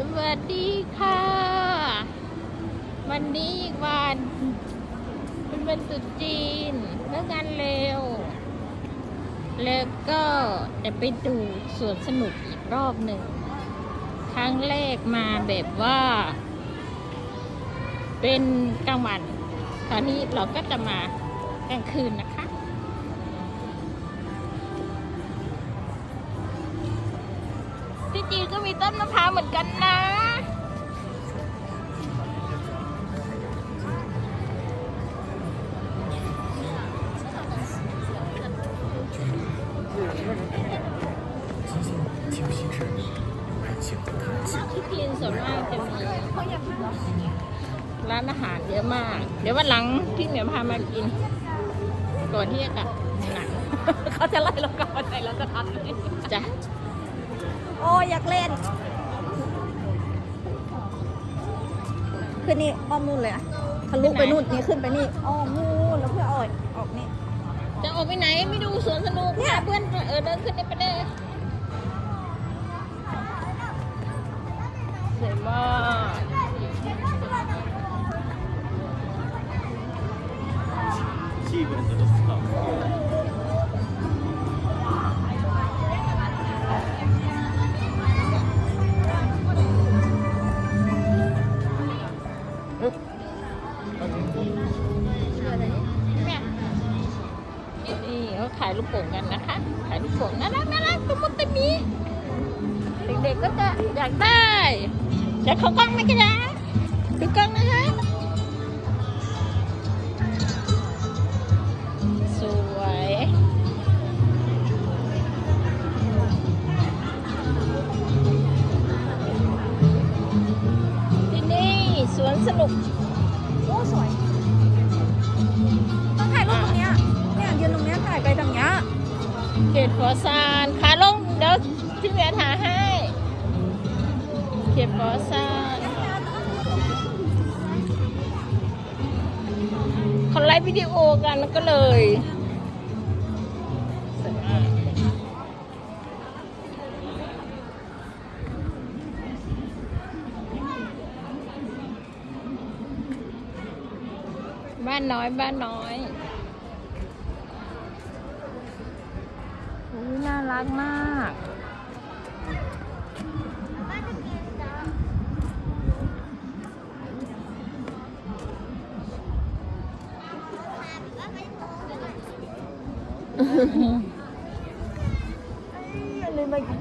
สวัสดีค่ะ วันนี้อีกวัน เป็นวันตรุษจีนเลิกงานเร็ว แล้วก็จะไปดูสวนสนุกอีกรอบหนึ่ง ครั้งแรกมาแบบว่า เป็นกลางวันคราวนี้เราก็จะมากลางคืนนะคะ ที่จีนก็มีต้นมะพร้าวเหมือนกันนะที่จีนส่วนมากจะมีร้านอาหารเยอะมาก เดี๋ยววันหลังที่เหนียวพามากิน ก่อนที่จะกลับหนักเขาจะไล่เรากลับไปเราจะทำจ้ะ โอ้อยากเล่น ขึ้นนี่อ้อมนู่นเลยอะทะลุไปนู่นนี่ขึ้นไปนี่อ้อมนู่นแล้วเพื่ออ่อยออกนี่ จะออกไปไหนไม่ดูสวนสนุกเนี่ยเพื่อนเออเดินขึ้นนี่ไปเลยสวยมากชีวิตจะต้อง นี่เขาขายลูกโป่งกันนะคะ ขายลูกโป่งน่ารักน่ารักตุ้มตุ้มีเด็กๆก็จะอยากได้อยากเข้ากล้องไหมกันนะดูกล้องนะคะ สนุก โอ้สวย ต้องถ่ายรูปตรงเนี้ย เนี่ยยืนตรงเนี้ยถ่ายไปตรงเนี้ยเขตฟอซานขาลงเดี๋ยวพี่เมียถ่ายให้ เขตฟอซานเขาไลฟ์วิดีโอกันก็เลยานน้อยบ้านน้อยอุ้ยน่ารักมากอะไรมากิน